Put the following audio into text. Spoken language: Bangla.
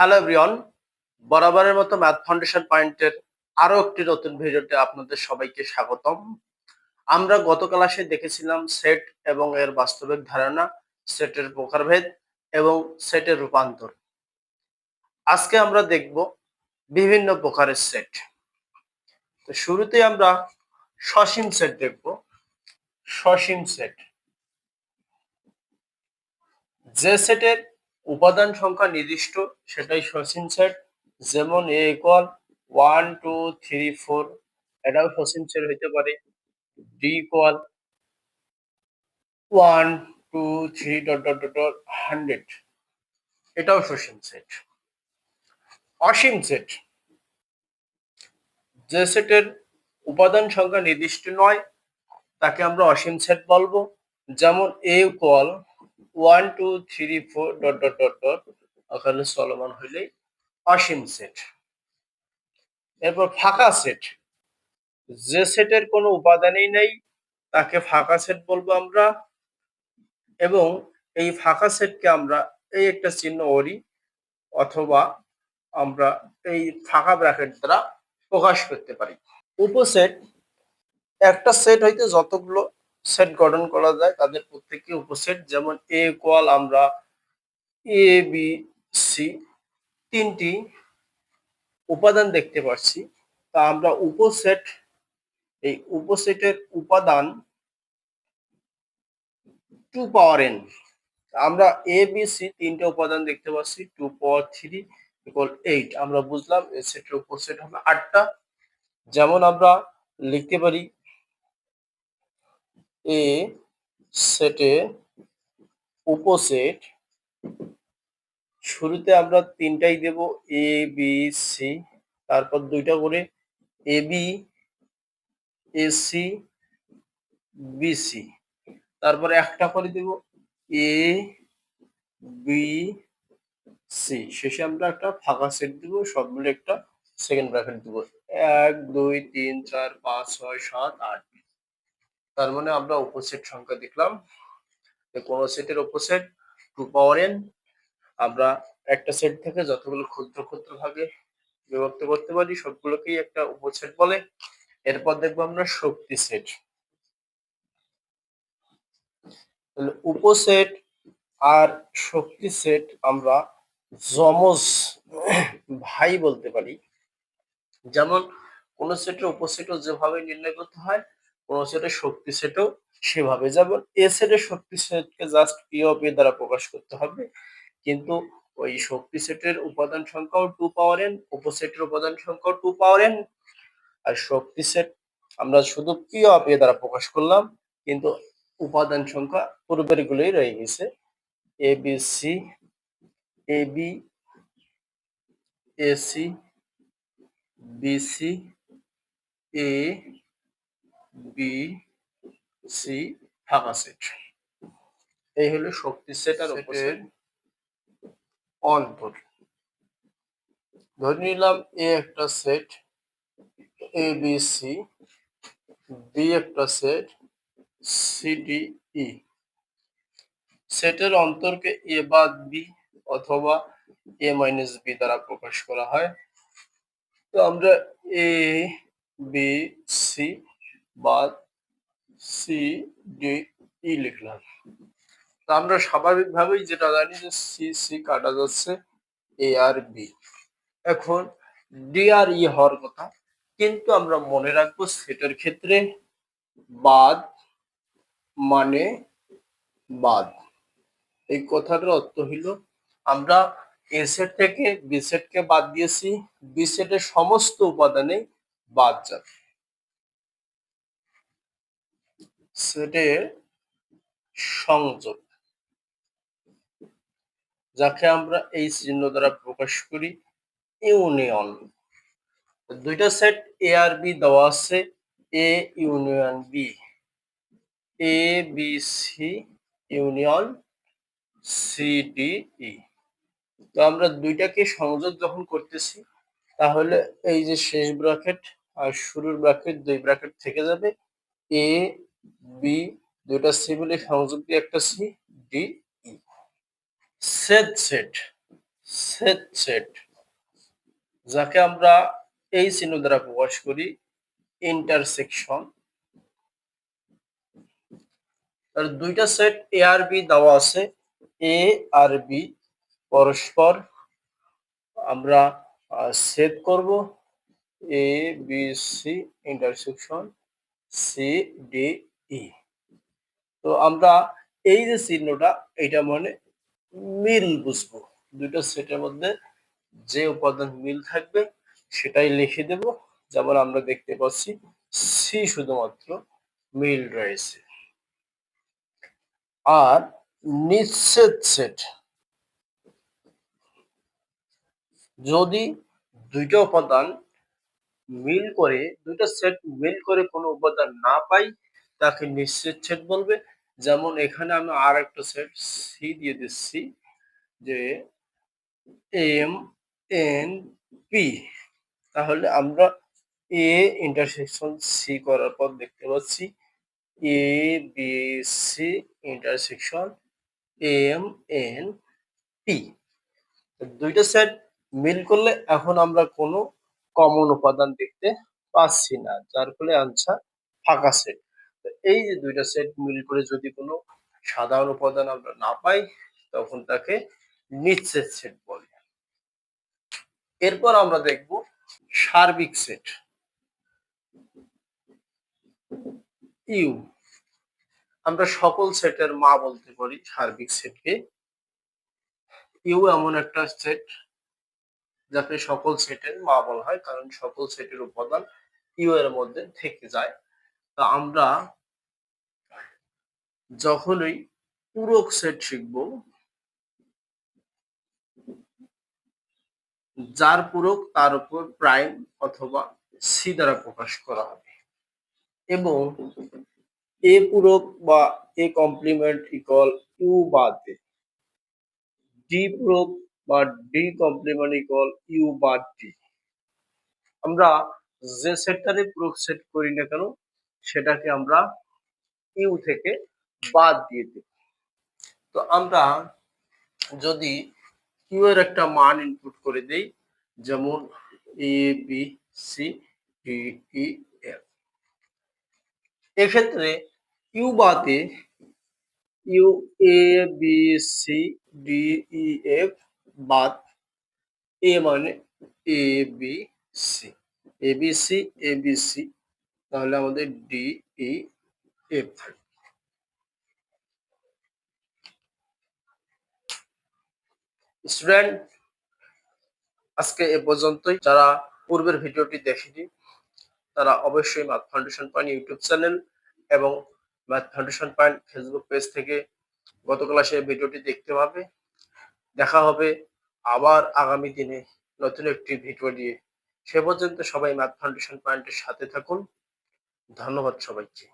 হ্যালো এভরিওয়ান বরাবরের মতো ম্যাথ ফাউন্ডেশন পয়েন্টের আরও একটি নতুন ভিডিওতে আপনাদের সবাইকে স্বাগতম। আমরা গত ক্লাসে দেখেছিলাম সেট এবং এর বাস্তবিক ধারণা সেটের প্রকারভেদ এবং সেটের রূপান্তর। আজকে আমরা দেখব বিভিন্ন প্রকারের সেট তো শুরুতে আমরা সসীম সেট দেখব। সসীম সেট যে সেটের উপাদান সংখ্যা নির্দিষ্ট, সেটাই সসীম সেট। যেমন A equal one two three four এটাও সসীম সেট হইতে পারে। D equal one two three dot dot dot hundred এটাও সসীম সেট। অসীম সেট, যে সেটের উপাদান সংখ্যা নির্দিষ্ট নয়, তাকে আমরা অসীম সেট বলব। যেমন A equal one, two, three, four, dot dot dot dot, ওখানে চলমান হইলেই অসীম সেট এরপর ফাঁকা সেট যে সেটের কোনো উপাদানই নেই, তাকে ফাঁকা সেট বলব আমরা। এবং এই ফাঁকা সেটকে আমরা এই একটা চিহ্ন ওরি অথবা আমরা এই ফাঁকা ব্র্যাকেট দ্বারা প্রকাশ করতে পারি। উপসেট, একটা সেট হইতে যতগুলো সেট গঠন করা যায়, তাদের প্রত্যেককে উপসেট, যেমন এ কোয়াল আমরা এ বি সি তিনটি উপাদান দেখতে পাচ্ছি তা আমরা উপসেট, এই উপসেটের উপাদান টু পাওয়ার এন আমরা এ বি সি তিনটে উপাদান দেখতে পাচ্ছি two power three equal eight আমরা বুঝলাম, এ সেটের উপসেট হবে আটটা। যেমন আমরা লিখতে পারি এ সেটে উপসেট। শুরুতে আমরা তিনটাই দেব, এ, বি, সি, তারপর দুইটা করে A, B, A, C, B, C, তারপরে একটা করে দেব, এ, বি, সি। শেষে আমরা একটা ফাঁকা সেট দিব সবগুলো একটা সেকেন্ড ব্র্যাকেট দিব। এক, দুই, তিন, চার, পাঁচ, ছয়, সাত, আট। তার মানে আমরা উপসেট সংখ্যা দেখলাম কোন সেটের উপসেট টু পাওয়ার এন আমরা একটা সেট থেকে যতগুলো ক্ষুদ্র ক্ষুদ্র ভাগে বিভক্ত করতে পারি, সবগুলোকেই একটা উপসেট বলে। এরপর দেখব আমরা শক্তি সেট উপসেট আর শক্তি সেট আমরা যমজ ভাই বলতে পারি। যেমন কোন সেটের উপসেটও যেভাবে নির্ণয় করতে হয় কোন সেটের শক্তি সেটও সেভাবে যেমন এ সেটের শক্তি সেটকে জাস্ট পি অফ দ্বারা প্রকাশ করতে হবে। কিন্তু ওই শক্তি সেটের উপাদান সংখ্যাও টু পাওয়ার এন উপসেটের উপাদান সংখ্যাও টু পাওয়ার এন আর শক্তি সেট আমরা শুধু পি অফ এ দ্বারা প্রকাশ করলাম, কিন্তু উপাদান সংখ্যা পূর্বের গুলোই রয়ে গেছে। A B C A B A C B C A B C ফাঁকা সেট এই হলো শক্তি সেট আর উপসেট অন্তর ধরে নিলাম এ একটা set A B C B একটা সেট সি ডি ই সেটের অন্তরকে এ বাদ বি অথবা এ মাইনাস বি দ্বারা প্রকাশ করা হয়। তো আমরা এ বি সি বাদ, সি, ডি, ই লিখলাম। আমরা স্বাভাবিকভাবেই যেটা জানি যে সি সি কাটা যাচ্ছে এ আর বি। এখন ডি আর ই হওয়ার কথা, কিন্তু আমরা মনে রাখব সেটার ক্ষেত্রে বাদ মানে বাদ। এই কথাটার অর্থ হইল, আমরা এ সেট থেকে বি সেটকে বাদ দিয়েছি, বি সেটের সমস্ত উপাদানে বাদ যাবে। সেটের সংযোগ। যাকে আমরা এই চিহ্ন দ্বারা প্রকাশ করি, ইউনিয়ন। দুইটা সেট এ আর বি দেওয়া আছে A union B A B C union C D E তো আমরা দুইটাকে সংযোগ যখন করতেছি, তাহলে এই যে শেষ ব্র্যাকেট আর শুরুর ব্র্যাকেট দুই ব্র্যাকেট থেকে যাবে। এ বি দুইটা সি বলে সংযোগ দিয়ে একটা C D E set set set set যাকে আমরা এই চিহ্ন দ্বারা প্রকাশ করি ইন্টারসেকশন তার দুইটা সেট এ আর বি দেওয়া আছে। এ আর বি পরস্পর আমরা সেট করব। A B C intersection C D E. তো আমরা এই যে চিহ্নটা এটা মানে মিল বুঝব। দুইটা সেটের মধ্যে যে উপাদান মিল থাকবে, সেটাই লিখে দেব। যেমন আমরা দেখতে পাচ্ছি সি শুধুমাত্র মিল রয়েছে। আর নিশ্চিত সেট, যদি দুইটা উপাদান মিল করে, দুইটা সেট মিল করে কোনো উপাদান না পাই তাকে নিশ্চিত সেট বলবে। যেমন এখানে আমি আর একটা সেট সি দিয়ে দিচ্ছি, যে এম এন পি তাহলে আমরা এ ইন্টারসেকশন সি করার পর দেখতে পাচ্ছি A B C intersection M N P দুইটা সেট মিল করলে এখন আমরা কোনো কমন উপাদান দেখতে পাচ্ছি না, যার ফলে আনসার ফাঁকা সেট এই যে দুইটা সেট মিল করে যদি কোনো সাধারণ উপাদান আমরা না পাই, তখন তাকে নিশ্চিত সেট বলে। এরপর আমরা দেখব সার্বিক সেট ইউ। আমরা সকল সেটের মা বলতে পারি সার্বিক সেটকে ইউ এমন একটা সেট যাকে সকল সেটের মা বলা হয়, কারণ সকল সেটের উপাদান ইউ এর মধ্যে থেকে যায়। তা আমরা যখনই পূরক সেট শিখব, যার পূরক তার উপর প্রাইম অথবা সি দ্বারা প্রকাশ করা হবে। এবং এ পূরক বা এ কমপ্লিমেন্ট ইকুয়াল ইউ বাদে ডি পূরক বা ডি কমপ্লিমেন্ট ইকুয়াল ইউ বাদ ডি আমরা যে সেটটারে পূরক সেট করি না কেন সেটাকে আমরা ইউ থেকে বাদ দিয়ে দিই। তো আমরা যদি কিউ এর একটা মান ইনপুট করে দেই, যেমন A B C D E F এক্ষেত্রে ইউ বাদে U A B C D E F বাদ এ মানে A B C A B C A B C তাহলে আমাদের ডি ই এফ স্টুডেন্ট আজকে এ পর্যন্তই। যারা পূর্বের ভিডিওটি দেখেনি, তারা অবশ্যই math foundation point YouTube channel এবং math foundation point Facebook page থেকে গত ক্লাসে ভিডিওটি দেখতে পাবে। দেখা হবে আবার আগামী দিনে নতুন একটি ভিডিও দিয়ে সে পর্যন্ত সবাই ম্যাথ ফাউন্ডেশন পয়েন্টের সাথে থাকুন। ধন্যবাদ সবাইকে।